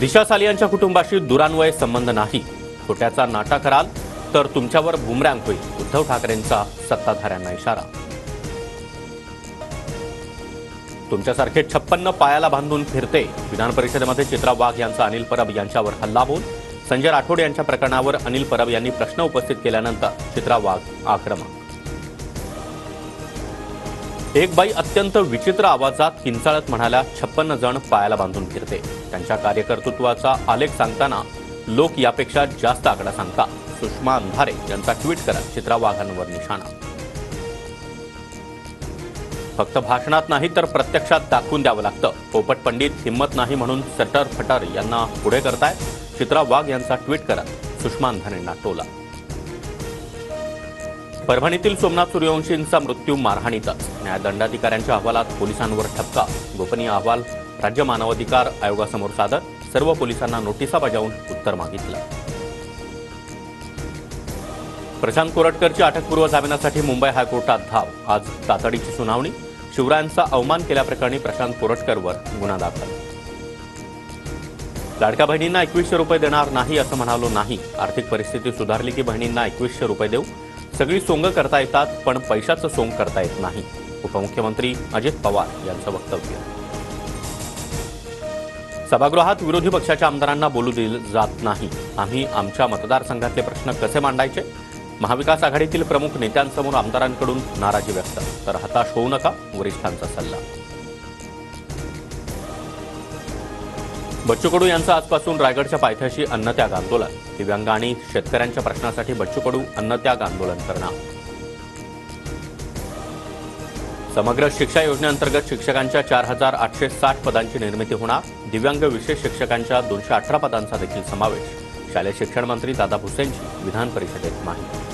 दिशा सालियांच्या कुटुंबाशी दुरान्वय संबंध नाही. खोट्याचा नाटा कराल तर तुमच्यावर बुमरँग होईल उद्धव ठाकरेंचा सत्ताधाऱ्यांना इशारा. तुमच्यासारखे छप्पन्न पायाला बांधून फिरते विधान परिषदेमध्ये चित्रा वाघ यांचा अनिल परब यांच्यावर हल्ला बोल संजय राठोड यांच्या प्रकरणावर अनिल परब यांनी प्रश्न उपस्थित केल्यानंतर चित्रा वाघ आक्रमक. एक बाई अत्यंत विचित्र आवाजात किंचाळत म्हणाल्या छप्पन्न जण पायाला बांधून फिरते. त्यांच्या कार्यकर्तृत्वाचा आलेख सांगताना लोक यापेक्षा जास्त आकडा सांगतात सुषमा अंधारे यांचा ट्विट करत चित्रा वाघांवर निशाणा. फक्त भाषणात नाही तर प्रत्यक्षात दाखवून द्यावं लागतं. पोपट पंडित हिंमत नाही म्हणून सटर फटर यांना पुढे करताय चित्रा वाघ यांचा ट्विट करत सुषमा अंधारेंना टोला. परभणीतील सोमनाथ सूर्यवंशींचा मृत्यू मारहाणीतच. न्यायदंडाधिकाऱ्यांच्या अहवालात पोलिसांवर ठपका. गोपनीय अहवाल राज्य मानवाधिकार आयोगासमोर सादर. सर्व पोलिसांना नोटिसा बजावून उत्तर मागितलं. प्रशांत कोरटकरची अटकपूर्व जामिनासाठी मुंबई हायकोर्टात धाव. आज तातडीची सुनावणी. शिवरायांचा अवमान केल्याप्रकरणी प्रशांत कोरटकरवर गुन्हा दाखल. लाडक्या बहिणींना एकवीसशे रुपये देणार नाही असं म्हणालो नाही. आर्थिक परिस्थिती सुधारली की बहिणींना एकवीसशे रुपये देऊ. सगळी सोंग करता येतात पण पैशाचं सोंग करता येत नाही. उपमुख्यमंत्री अजित पवार यांचं वक्तव्य. सभागृहात विरोधी पक्षाच्या आमदारांना बोलू दिलं जात नाही. आम्ही आमच्या मतदारसंघातले प्रश्न कसे मांडायचे? महाविकास आघाडीतील प्रमुख नेत्यांसमोर आमदारांकडून नाराजी व्यक्त. तर हताश होऊ नका वरिष्ठांचा सल्ला. बच्चू कडू यांचं आजपासून रायगडच्या पायथ्याशी अन्नत्याग आंदोलन. दिव्यांग आणि शेतकऱ्यांच्या प्रश्नासाठी बच्चू कडू अन्नत्याग आंदोलन करणार. समग्र शिक्षा योजनेअंतर्गत शिक्षकांच्या चार हजार आठशे साठ पदांची निर्मिती होणार. दिव्यांग विशेष शिक्षकांच्या दोनशे अठरा पदांचा देखील समावेश. शालेय शिक्षण मंत्री दादा भुसेंची विधान परिषदेत माहिती